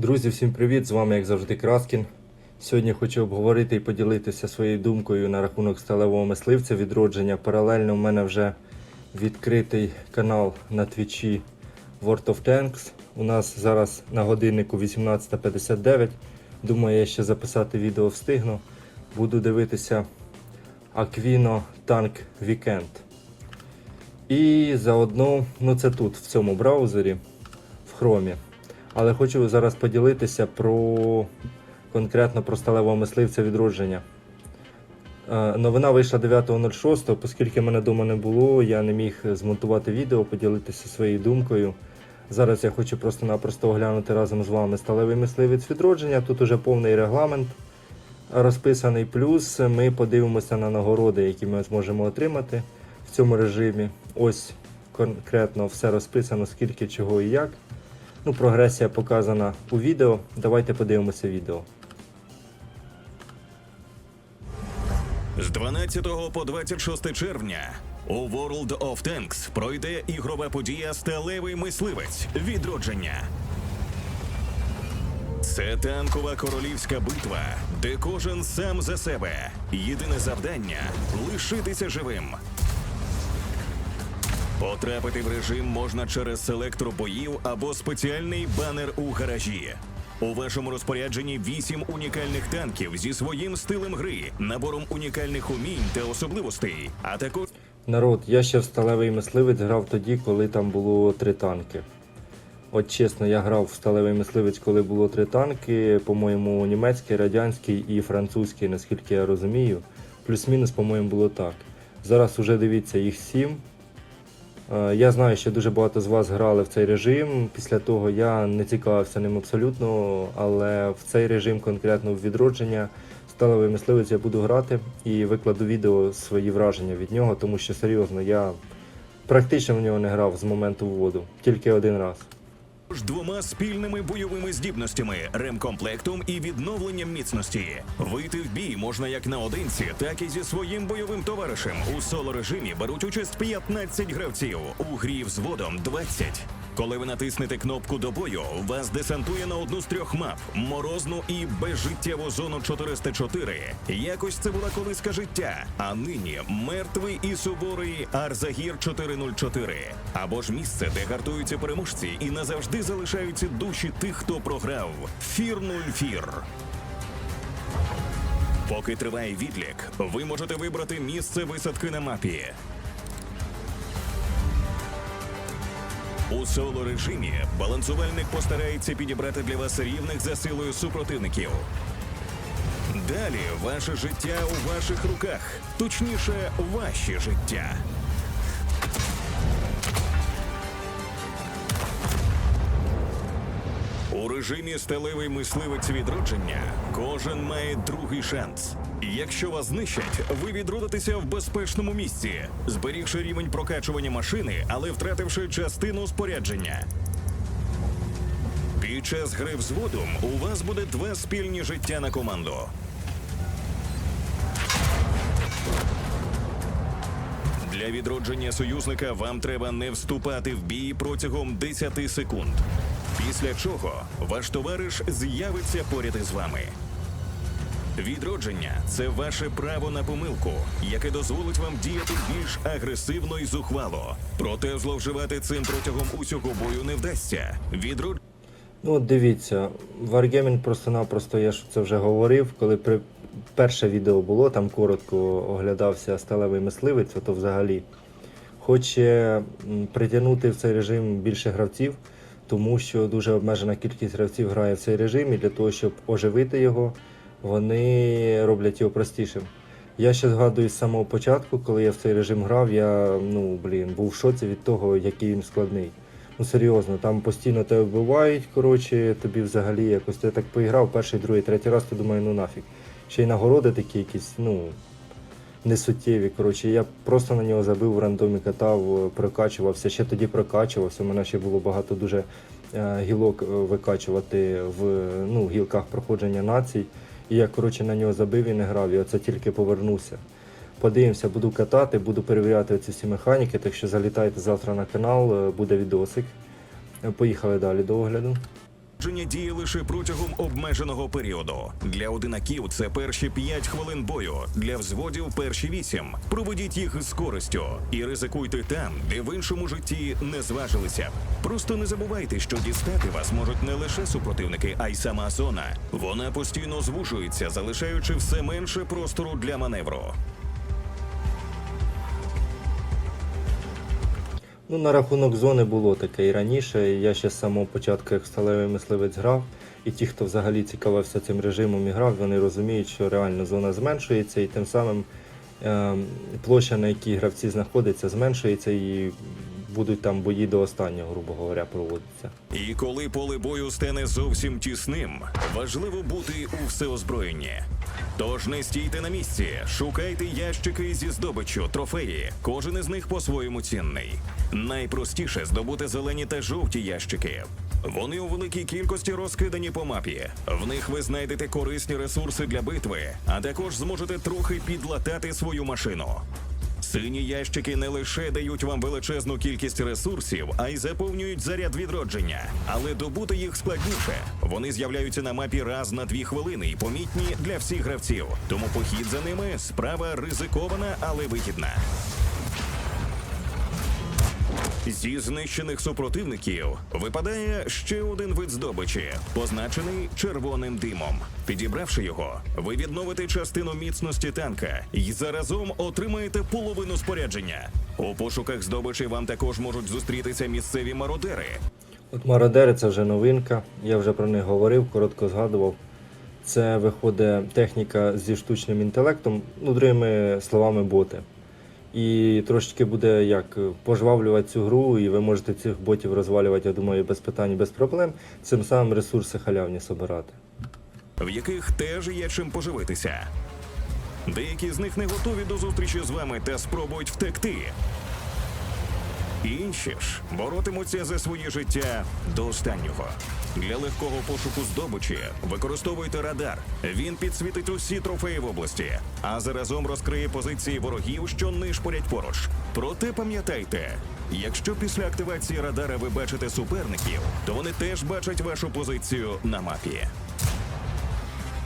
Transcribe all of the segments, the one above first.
Друзі, всім привіт! З вами, як завжди, Краскін. Сьогодні хочу обговорити і поділитися своєю думкою на рахунок сталевого мисливця відродження. Паралельно в мене вже відкритий канал на твічі World of Tanks. У нас зараз на годиннику 18.59. Думаю, я ще записати відео встигну. Буду дивитися Aquino Tank Weekend. І заодно, ну це тут, в цьому браузері, в хромі. Але хочу зараз поділитися про конкретно про сталевого мисливця відродження. Е, Новина вийшла 9.06, оскільки мене вдома не було, я не міг змонтувати відео, поділитися своєю думкою. Зараз я хочу просто-напросто оглянути разом з вами сталевий мисливець відродження. Тут уже повний регламент розписаний. Плюс ми подивимося на нагороди, які ми зможемо отримати в цьому режимі. Ось конкретно все розписано, скільки чого і як. Ну, прогресія показана у відео. Давайте подивимося відео. З 12 по 26 червня у World of Tanks пройде ігрова подія Сталевий мисливець відродження. Це танкова королівська битва, де кожен сам за себе. Єдине завдання лишитися живим. Потрапити в режим можна через селектор боїв або спеціальний банер у гаражі. У вашому розпорядженні вісім унікальних танків зі своїм стилем гри, набором унікальних умінь та особливостей, а також Народ, я ще в сталевий мисливець грав тоді, коли там було три танки. От чесно, я грав в сталевий мисливець, коли було три танки, по-моєму, німецький, радянський і французький, наскільки я розумію. Плюс-мінус, по-моєму, було так. Зараз уже дивіться, їх сім. Е, Я знаю, що дуже багато з вас грали в цей режим. Після того я не цікавився ним абсолютно, але в цей режим конкретно в відродження сталевий мисливець я буду грати і викладу відео свої враження від нього, тому що серйозно я практично в нього не грав з моменту вводу, тільки один раз. Ж двома спільними бойовими здібностями, ремкомплектом і відновленням міцності. Вийти в бій можна як наодинці, так і зі своїм бойовим товаришем. У соло режимі беруть участь 15 гравців, у грі взводом 20. Коли ви натиснете кнопку до бою, вас десантує на одну з трьох мап морозну і безжиттєву зону 404. Якось це була колиска життя, а нині мертвий і суворий Арзагір 404. Або ж місце, де гартуються переможці і назавжди залишаються душі тих, хто програв. Фір 04. Поки триває відлік, ви можете вибрати місце висадки на мапі. У соло режимі балансувальник постарається підібрати для вас рівних за силою супротивників. Далі ваше життя у ваших руках, точніше, ваші життя. У режимі сталевий мисливець відродження кожен має другий шанс. Якщо вас знищать, ви відродитеся в безпечному місці, зберігши рівень прокачування машини, але втративши частину спорядження. Під час гри взводом у вас буде два спільні життя на команду. Для відродження союзника вам треба не вступати в бій протягом 10 секунд. Після чого ваш товариш з'явиться поряд із вами. Відродження це ваше право на помилку, яке дозволить вам діяти більш агресивно і зухвало. Проте зловживати цим протягом усього бою не вдасться. Відродження Ну, от дивіться, Wargaming просто-напросто, я ж це вже говорив, коли при... перше відео було, там коротко оглядався сталевий мисливець, то взагалі хоче притягнути в цей режим більше гравців, тому що дуже обмежена кількість гравців грає в цей режим, і для того, щоб оживити його, вони роблять його простішим. Я ще згадую з самого початку, коли я в цей режим грав, я ну, блін, був в шоці від того, який він складний. Ну серйозно, там постійно тебе вбивають, коротше, тобі взагалі якось ти так поіграв перший, другий, третій раз, ти думаю, ну нафіг. Ще й нагороди такі якісь, ну, несуттєві. Коротше, я просто на нього забив в рандомі катав, е, прокачувався. Ще тоді прокачувався. У мене ще було багато дуже е, гілок е, викачувати в ну, гілках проходження націй. І я коротше на нього забив і не грав. І оце тільки повернувся. Подивимося, буду катати, буду перевіряти ці всі механіки. Так що залітайте завтра на канал, е, буде відосик. Е, Поїхали далі до огляду. Відродження діє лише протягом обмеженого періоду. Для одинаків це перші 5 хвилин бою, для взводів перші 8. Проведіть їх з користю і ризикуйте там, де в іншому житті не зважилися. Просто не забувайте, що дістати вас можуть не лише супротивники, а й сама зона. Вона постійно звужується, залишаючи все менше простору для маневру. Ну, на рахунок зони було таке і раніше. Я ще з самого початку, як сталевий мисливець грав, і ті, хто взагалі цікавився цим режимом і грав, вони розуміють, що реально зона зменшується, і тим самим е, площа, на якій гравці знаходяться, зменшується і будуть там бої до останнього, грубо говоря, проводитися. І коли поле бою стане зовсім тісним, важливо бути у всеозброєнні. Тож не стійте на місці, шукайте ящики зі здобиччю, трофеї. Кожен із них по-своєму цінний. Найпростіше здобути зелені та жовті ящики. Вони у великій кількості розкидані по мапі. В них ви знайдете корисні ресурси для битви, а також зможете трохи підлатати свою машину. Сині ящики не лише дають вам величезну кількість ресурсів, а й заповнюють заряд відродження. Але добути їх складніше. Вони з'являються на мапі раз на дві хвилини і помітні для всіх гравців. Тому похід за ними справа ризикована, але вигідна. Зі знищених супротивників випадає ще один вид здобичі, позначений червоним димом. Підібравши його, ви відновите частину міцності танка і заразом отримаєте половину спорядження. У пошуках здобичі вам також можуть зустрітися місцеві мародери. От мародери це вже новинка, я вже про них говорив, коротко згадував. Це виходить техніка зі штучним інтелектом, ну, другими словами, боти. І трошечки буде як пожвавлювати цю гру, і ви можете цих ботів розвалювати, я думаю, без питань, без проблем. Цим самим ресурси халявні собирати. в яких теж є чим поживитися. Деякі з них не готові до зустрічі з вами та спробують втекти. Інші ж боротимуться за своє життя до останнього. Для легкого пошуку здобичі використовуйте радар. Він підсвітить усі трофеї в області, а заразом розкриє позиції ворогів, що нишпорять поруч. Проте пам'ятайте, якщо після активації радара ви бачите суперників, то вони теж бачать вашу позицію на мапі.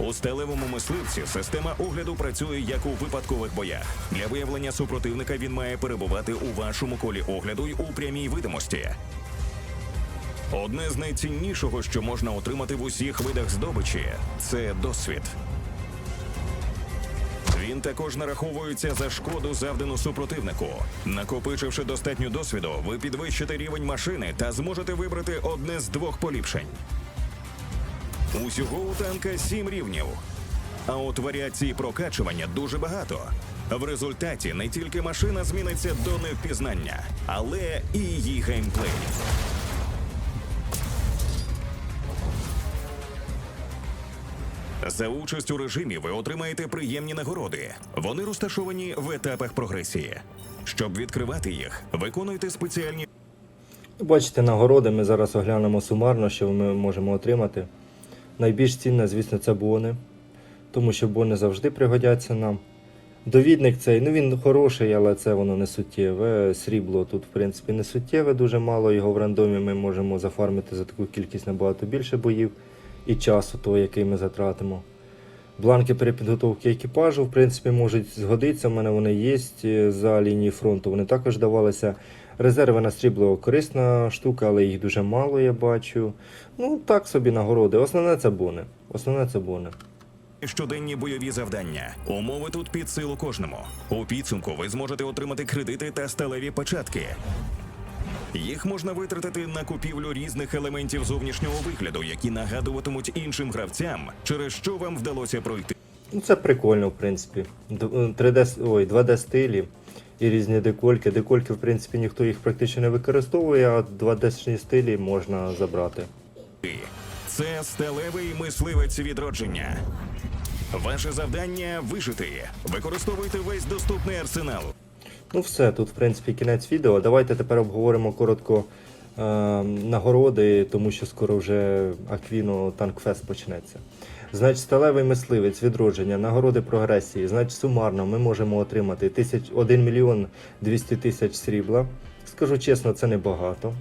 У сталевому мисливці система огляду працює як у випадкових боях. Для виявлення супротивника він має перебувати у вашому колі огляду й у прямій видимості. Одне з найціннішого, що можна отримати в усіх видах здобичі, це досвід. Він також нараховується за шкоду, завдану супротивнику. Накопичивши достатньо досвіду, ви підвищите рівень машини та зможете вибрати одне з двох поліпшень. Усього у танка сім рівнів. А от варіацій прокачування дуже багато. В результаті не тільки машина зміниться до невпізнання, але і її геймплей. За участь у режимі ви отримаєте приємні нагороди. Вони розташовані в етапах прогресії. Щоб відкривати їх, виконуйте спеціальні Бачите, нагороди ми зараз оглянемо сумарно, що ми можемо отримати. Найбільш цінне, звісно, це бони, тому що бони завжди пригодяться нам. Довідник цей, ну він хороший, але це воно не суттєве. Срібло тут, в принципі, не суттєве, дуже мало. Його в рандомі ми можемо зафармити за таку кількість набагато більше боїв і часу, того, який ми затратимо. Бланки перепідготовки екіпажу, в принципі, можуть згодитися. У мене вони є е, за лінії фронту. Вони також давалися. Резерви на срібло корисна штука, але їх дуже мало, я бачу. Ну, так собі нагороди. Основне це бони. Основне це бони. Щоденні бойові завдання. Умови тут під силу кожному. У підсумку ви зможете отримати кредити та сталеві початки. Їх можна витратити на купівлю різних елементів зовнішнього вигляду, які нагадуватимуть іншим гравцям, через що вам вдалося пройти. Ну, це прикольно, в принципі. Д- 3D, ой, 2D стилі і різні декольки. Декольки, в принципі, ніхто їх практично не використовує, а 2D стилі можна забрати. Це сталевий мисливець відродження. Ваше завдання вижити. Використовуйте весь доступний арсенал. Ну все, тут в принципі кінець відео. Давайте тепер обговоримо коротко е, нагороди, тому що скоро вже Аквіно Танкфест почнеться. Значить, сталевий мисливець, відродження, нагороди прогресії. Значить, сумарно ми можемо отримати 1 мільйон 200 тисяч срібла. Скажу чесно, це небагато.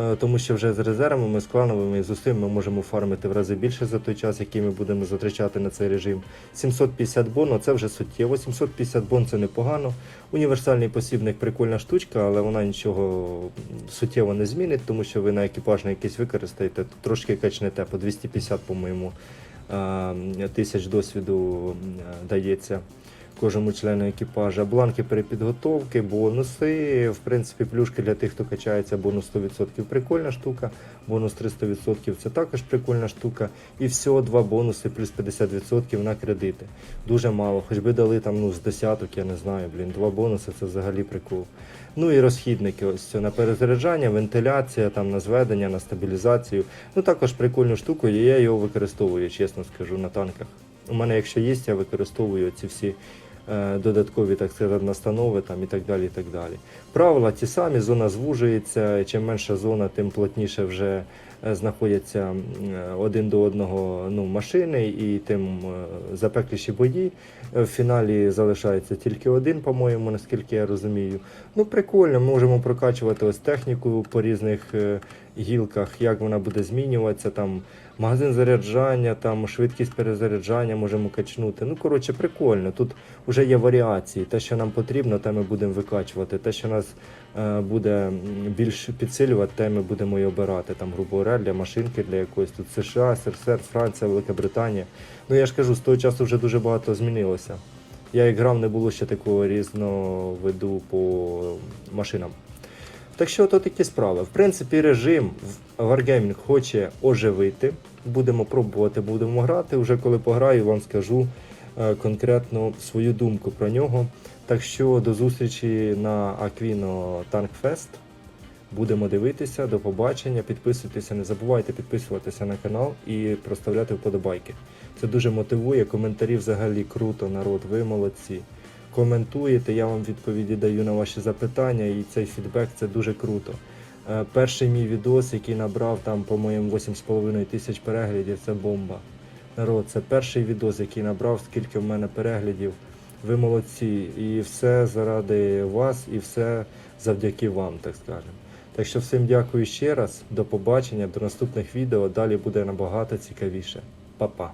Е, Тому що вже з резервами, з клановими з усім ми можемо фармити в рази більше за той час, який ми будемо затрачати на цей режим. 750 бон, ну, це вже суттєво. 750 бон це непогано. Універсальний посібник прикольна штучка, але вона нічого суттєво не змінить, тому що ви на екіпажний якийсь використаєте, трошки качнете по 250, по-моєму, тисяч досвіду е, дається кожному члену екіпажа. Бланки перепідготовки, бонуси. В принципі, плюшки для тих, хто качається, бонус 100% прикольна штука, бонус 300% це також прикольна штука. І всього два бонуси плюс 50% на кредити. Дуже мало. Хоч би дали там ну, з десяток, я не знаю, блін, два бонуси це взагалі прикол. Ну і розхідники, ось це на перезаряджання, вентиляція, там на зведення, на стабілізацію. Ну також прикольну штуку, і я його використовую, чесно скажу, на танках. У мене, якщо є, я використовую ці всі додаткові так сказати, настанови там, і так далі. і так далі. Правила ті самі, зона звужується. Чим менша зона, тим плотніше вже е, знаходяться е, один до одного ну, машини, і тим е, запекліші бої. Е, В фіналі залишається тільки один, по-моєму, наскільки я розумію. Ну, прикольно, можемо прокачувати ось техніку по різних е, гілках, як вона буде змінюватися. Там магазин заряджання, там швидкість перезаряджання можемо качнути. Ну, коротше, прикольно. Тут вже є варіації. Те, що нам потрібно, те ми будемо викачувати. Те, що нас е, буде більш підсилювати, те ми будемо і обирати. Там, грубо говоря, для машинки, для якоїсь тут США, СРСР, Франція, Велика Британія. Ну я ж кажу, з того часу вже дуже багато змінилося. Я як грав, не було ще такого різновиду по машинам. Так що то такі справи. В принципі, режим в Wargaming хоче оживити. Будемо пробувати, будемо грати. Вже коли пограю, вам скажу е, конкретно свою думку про нього. Так що до зустрічі на Aquino Tank Fest. Будемо дивитися, до побачення. Підписуйтеся, не забувайте підписуватися на канал і проставляти вподобайки. Це дуже мотивує. Коментарі взагалі круто, народ, ви молодці. Коментуєте, я вам відповіді даю на ваші запитання, і цей фідбек це дуже круто. Е, Перший мій відос, який набрав там, по-моєму, 8,5 тисяч переглядів, це бомба. Народ, це перший відос, який набрав, скільки в мене переглядів. Ви молодці. І все заради вас, і все завдяки вам, так скажемо. Так що всім дякую ще раз, до побачення, до наступних відео. Далі буде набагато цікавіше. Па-па.